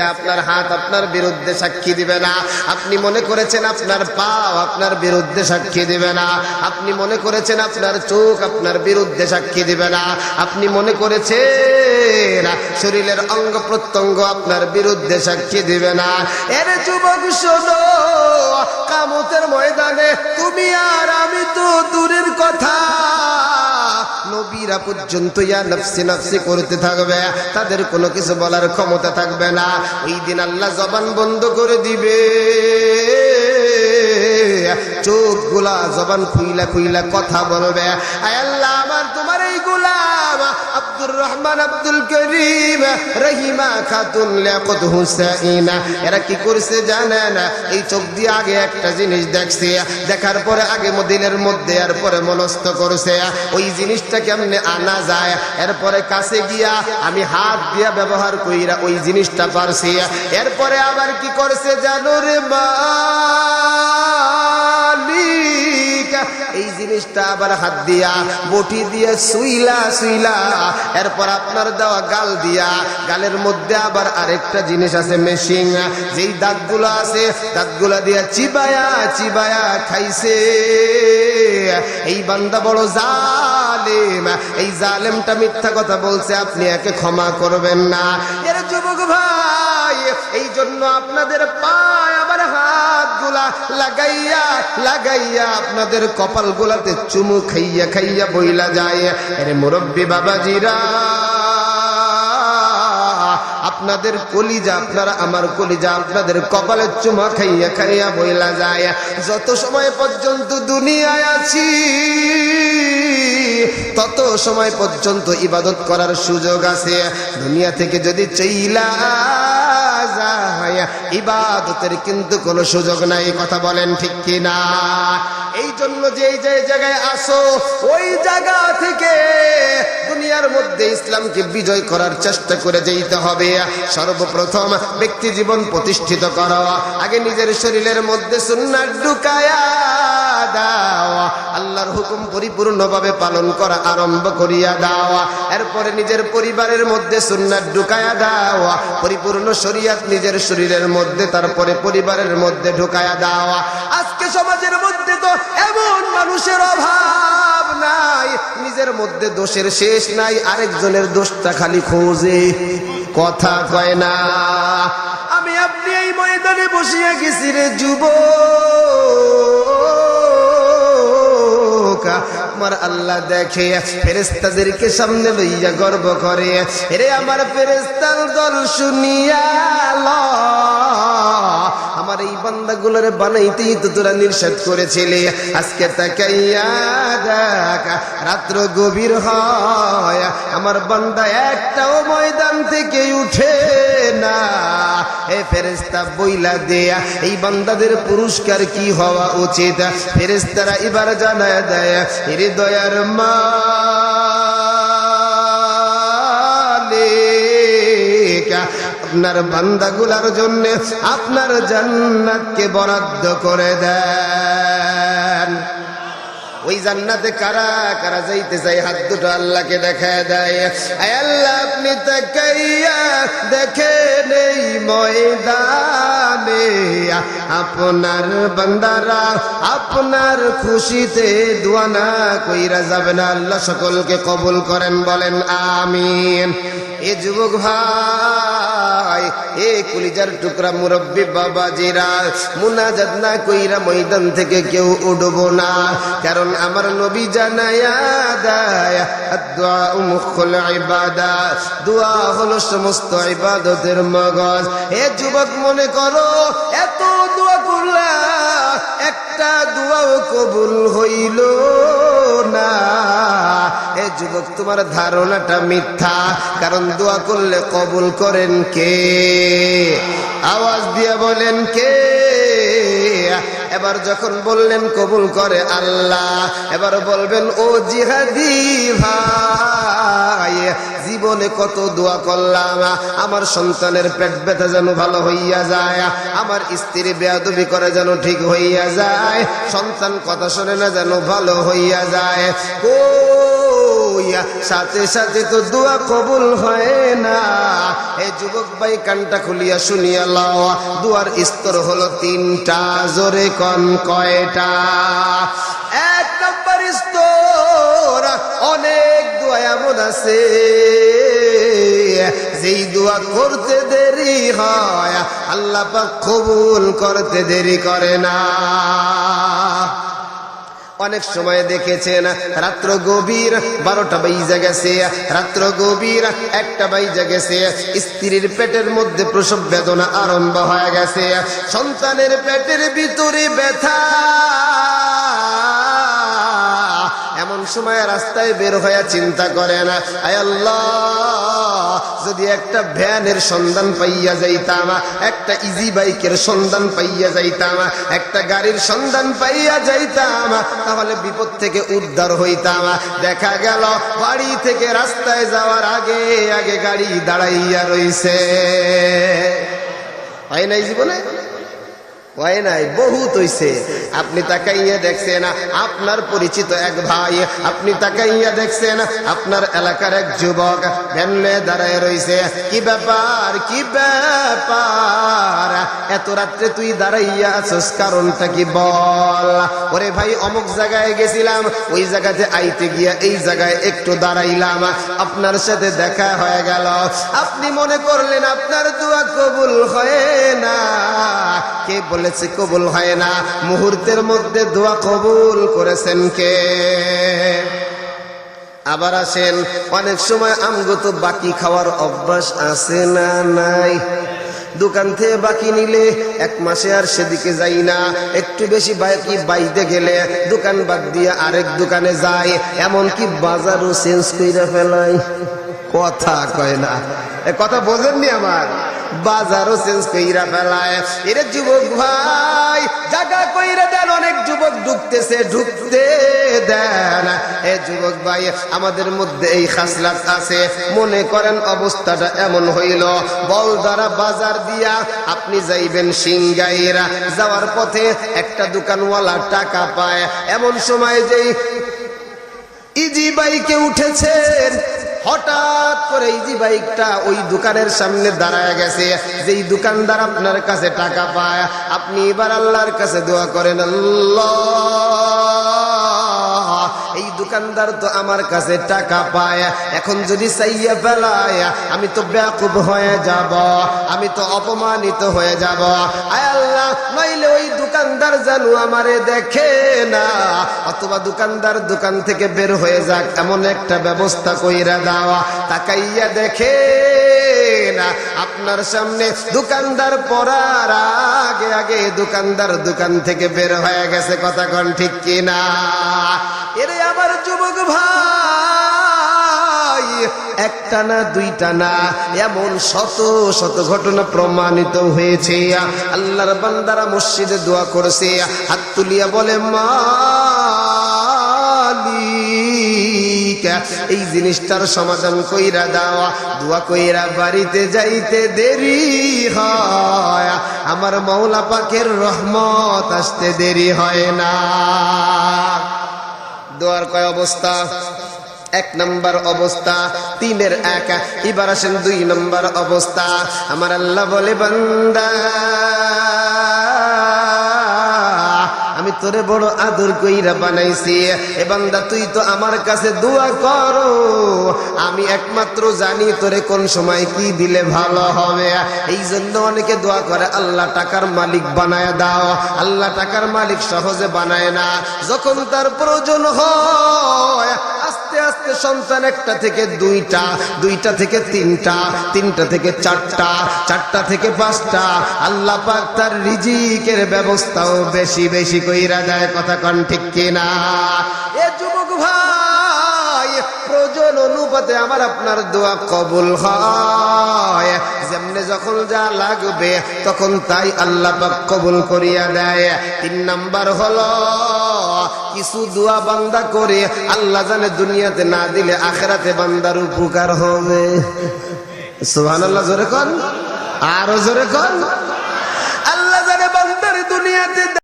আপনার হাত আপনার বিরুদ্ধে সাক্ষী দিবে না? আপনি মনে করেছেন আপনার পাও আপনার বিরুদ্ধে সাক্ষী দিবে না। আপনি মনে করেছেন আপনার চোখ আপনার বিরুদ্ধে সাক্ষী দিবে না। আপনি মনে করেছেন শরীরের অঙ্গ প্রত্যঙ্গ আপনার বিরুদ্ধে সাক্ষী দিবে না। এর যুবক, শোনো, কামতের ময়দানে তুমি আর আমি তো দূরের কথা। নবীরা পর্যন্ত ইয়া নফসি নফসি করতে থাকবে, তাদের কোনো কিছু বলার ক্ষমতা থাকবে না। ওই দিন আল্লাহ জবান বন্ধ করে দিবে। গুলা জবান খুইলা খুইলা কথা বলবে। আল্লাহ, আমার তোমার এই গোলাম আব্দুর রহমান আব্দুল করিম রহিমা খাতুন লিয়াকত হুসাইনা। এরা কি করছে জানেন? এই চোখ দিয়ে আগে একটা জিনিস দেখছে, দেখার পরে আগে মদিনের মধ্যে, এরপরে মনস্থ করছে। ওই জিনিসটা কেমনে আনা যায়? এরপরে কাছে গিয়া আমি হাত দিয়া ব্যবহার কইরা ওই জিনিসটা পারছি। এরপরে আবার কি করছে জানো রে মালিক এই জিনিসটা আবার হাত দিয়া, বটি দিয়ে সুইলা সুইলা। এরপর আপনার দেওয়া গাল দিয়া, গালের মধ্যে আবার আরেকটা জিনিস আছে মেশিন যেই দাঁতগুলো আছে, দাঁতগুলা দিয়া চিবায়া চিবায়া খাইছে। এই বান্দা বড় জালেম। এই জালেমটা মিথ্যা কথা বলছে, আপনি একে ক্ষমা করবেন না। এর যুবক ভাই এই জন্য আপনাদের পায় আবার হাতগুলা লাগাইয়া লাগাইয়া আপনাদের কপাল গুলাতে চুমু খাইয়া খাইয়া বইলা যায়। আরে মুরব্বী বাবাজিরা, আপনাদের কলিজা, আপনারা আমার কলিজা, আপনাদের কপালের চুমা খাইয়া খাইয়া বইলা যায়। যত সময় পর্যন্ত দুনিয়ায় আছি, তত সময় পর্যন্ত ইবাদত করার সুযোগ আছে। দুনিয়া থেকে যদি চইলা যায় ইবাদতের কিন্তু কোনো সুযোগ নাই, কথা বলেন ঠিক কিনা? এই জন্য যে যে জায়গায় আসো, ওই জায়গা থেকে দুনিয়ার মধ্যে ইসলামকে বিজয় করার চেষ্টা করে যেতে হবে। সর্বপ্রথম ব্যক্তি জীবন প্রতিষ্ঠিত করো, আগে নিজের শরীরের মধ্যে সুন্নার ঢুকায়া দাও আল্লাহর হুকুম পরিপূর্ণভাবে পালন করা আরম্ভ করিয়া দাও এরপরে নিজের পরিবারের মধ্যে সুন্নাত ঢুকায়া দাও পরিপূর্ণ শরিয়াত নিজের শরীরের মধ্যে, তারপরে পরিবারের মধ্যে ঢুকায়া দাও আজকে সমাজের মধ্যে তো এমন মানুষের অভাব নাই। নিজের মধ্যে দোষের শেষ নাই, আরেকজনের দোষটা খালি খোঁজে। কথা কয় না। আমি আপনি এই ময়দানে বসিয়া গেছি রে যুবক। আমার আল্লাহ দেখে ফেরেস্তাদেরকে সামনে লইয়া গর্ব করে রে আমার ফেরেস্তার দল শুনিয়া। আমার এই বান্দাগুলোর বানাইতেই তো তোরা নির্ষেধ করেছিলে। আজকে তাকাইয়া রাত্র গভীর হয়, আমার বান্দা একটাও ময়দান থেকে উঠে না। এ ফেরেস্তা বইলা দেয়া, এই বান্দাদের পুরস্কার কি হওয়া উচিত? ফেরেস্তারা এবার জানায় দেয় হৃদয়ার মালিক আপনার বান্দাগুলার জন্য আপনার জান্নাতকে বরাদ্দ করে দেন। ওই জান্নাতে কারা কারা যাইতে চাই হাত দুটো আল্লাহকে দেখা দেয়। আল্লাহ, আপনি তাকাইয়া দেখে নেই ময়দানে আপনার বান্দারা আপনার খুশিতে দোয়ানা কইরা যাবে না। আল্লাহ সকলকে কবুল করেন, বলেন, আমিন। এ যুবক ভাই এ কুলিজার টুকরা মুরব্বী বাবাজিরা, মুনাজাত না কইরা ময়দান থেকে কেউ উঠবো না। কারণ আমার নবী জানায়া দেয় দোয়া মুখল ইবাদা। দোয়া হলো সমস্ত ইবাদতের মগজ। এ যুবক মনে করো, এত দোয়া করলা, একটা দোয়াও কবুল হইল না। এ যুবক, তোমার ধারণাটা মিথ্যা, কারণ দোয়া করলে কবুল করেন কে? আওয়াজ দিয়ে বলেন কে? এবার যখন বললেন কবুল করে আল্লাহ, এবার বলবেন, ও জিহাদি ভাই জীবনে কত দোয়া করলাম। আমার সন্তানের পেট ব্যথা যেন ভালো হইয়া যায়। আমার স্ত্রী বেয়াদবি করে যেন ঠিক হইয়া যায়। সন্তান কথা শোনে না যেন ভালো হইয়া যায়। ও সাথে সাথে তো দোয়া কবুল হয় না। এই যুবক ভাই, কানটা খুলিয়া শুনিয়া লাও। দুয়ার স্তর হলো তিনটা, জোরে কন কয়টা? আছে যেই দোয়া করতে দেরি হয়, আল্লাহ পাক কবুল করতে দেরি করে না। অনেক সময় দেখেছেন, রাত্র গভীর বারোটা বাইজা গেছে, রাত্র গভীর একটা বাইজা গেছে, স্ত্রীর পেটের মধ্যে প্রসব বেদনা আরম্ভ হয়ে গেছে, সন্তানের পেটের ভিতরে ব্যথা। এমন সময় রাস্তায় বের হয়ে চিন্তা করে না। আয় আল্লাহ, যদি একটা ভ্যানের সন্ধান পাইয়া যাইতাম, একটা ইজি বাইকের সন্ধান পাইয়া যাইতাম, একটা গাড়ির সন্ধান পাইয়া যাইতাম, তাহলে বিপদ থেকে উদ্ধার হইতাম। দেখা গেল, বাড়ি থেকে রাস্তায় যাওয়ার আগে আগে গাড়ি দাঁড়াইয়া রইছে। হয় নাই জীবনে? হয় নাই, বহুত হইছে। আপনি তাকাইয়া দেখছেন, আপনার পরিচিত এক ভাই, আপনি তাকাইয়া দেখছেন, আপনার এলাকার এক যুবক দাঁড়ায় কি ব্যাপার কি ব্যাপার? এত রাত্রে তুই দাঁড়াইয়া আছিস, কারণটা কি বল? ওরে ভাই, অমুক জায়গায় গেছিলাম, ওই জায়গাতে আইতে গিয়া এই জায়গায় একটু দাঁড়াইলাম। আপনার সাথে দেখা হয়ে গেল। আপনি মনে করলেন আপনার দোয়া কবুল হয় না। কে বলেছে, কবুল হয় না। মুহূর্তের মধ্যে দোয়া কবুল করেছেন কে? আবার আসেন, অনেক সময় আমগত বাকি খাওয়ার অভ্যাস আছে না নাই। দোকান থেকে বাকি নিলে এক মাসে আর সেদিকে যাই না। একটু বেশি বাকি বাইতে গেলে দোকান বাদ দিয়ে আরেক দোকানে যায় এমনকি বাজারও চেঞ্জ করে ফেলাই। কথা কয় না। কথা বোঝেননি আমার? বাজারও চেঞ্জ কইরা ফেলায়। এরে যুবক ভাই জায়গা কইরা দেন, অনেক যুবক ঢুকতেছে, ঢুকতে দেন। এ যুবক ভাই, আমাদের মধ্যে এই খাসলাত আছে। মনে করেন অবস্থাটা এমন হইল বল দ্বারা বাজার দিয়া আপনি যাইবেন সিংগাইরা যাওয়ার পথে একটা দোকানওয়ালা টাকা পায়। এমন সময় যেই ইজি বাইকে উঠেছেন হঠাৎ করে ইজি বাইকটা ওই দোকানের সামনে দাঁড়ায় গেছে, যেই দোকানদার আপনার কাছে টাকা পায়, আপনি এবার আল্লাহর কাছে দোয়া করেন, আল্লাহ, এই দোকানদার তো আমার কাছে টাকা পায়, এখন যদি চাইয়া ফেলায়, আমি তো ব্যাকুব হয়ে যাব, আমি তো অপমানিত হয়ে যাব। আয় আল্লাহ নইলে ওই দোকানদার জানু আমারে দেখে না। অথবা দোকানদার দোকান থেকে বের হয়ে যাক, এমন একটা ব্যবস্থা কইরা দেওয়া তাকাইয়া দেখে না, আপনার সামনে দোকানদার পড়ার আগে আগে দোকানদার দোকান থেকে বের হয়ে গেছে, কথা কন ঠিক কিনা? এরে আমার যুবক ভাই! একটা না দুইটা না এমন শত শত ঘটনা প্রমাণিত হয়েছে। আল্লাহর বান্দারা মসজিদে দোয়া করেছে, হাত তুলিয়া বলে মা এই জিনিসটার সমাধান কইরা দেওয়া দোয়া কইরা বাড়িতে যাইতে দেরি হয়, আমার মৌলা পাকের রহমত আসতে দেরি হয় না। দোয়ার কয় অবস্থা? এক নম্বর অবস্থা, তিনের এক, এবার আসেন দুই নম্বর অবস্থা। আমার আল্লাহ বলে, বান্দা, আমি তোরে বড় আদর কইরা বানাইছি। এ বান্দা, তুই তো আমার কাছে দোয়া করো। আমি একমাত্র জানি তোরে কোন সময় কি দিলে ভালো হবে। এই জন্য অনেকে দোয়া করে, আল্লাহ টাকার মালিক বানায় দাও। আল্লাহ টাকার মালিক সহজে বানায় না। যখন তার প্রয়োজন হয় আস্তে আস্তে সন্তান একটা থেকে দুইটা দুইটা থেকে তিনটা তিনটা থেকে চারটা চারটা থেকে পাঁচটা। আল্লাহ পাক তার রিজিকের ব্যবস্থাও বেশি বেশি কইরা দেয়, কথা কন ঠিক কিনা? এ যুবক ভাই, প্রয়োজন অনুপাতে আমার আপনার দোয়া কবুল হয়। যেমনে যখন যা লাগবে, তখন তাই আল্লাহ পাক কবুল করিয়া দেয়। তিন নাম্বার হলো কিছু দোয়া বান্দা করে, আল্লাহ জানে দুনিয়াতে না দিলে আখেরাতে বান্দার উপকার হবে। সুহান আল্লাহ জোরে কর আরও জোরে কর আল্লাহ জানে বান্দার দুনিয়াতে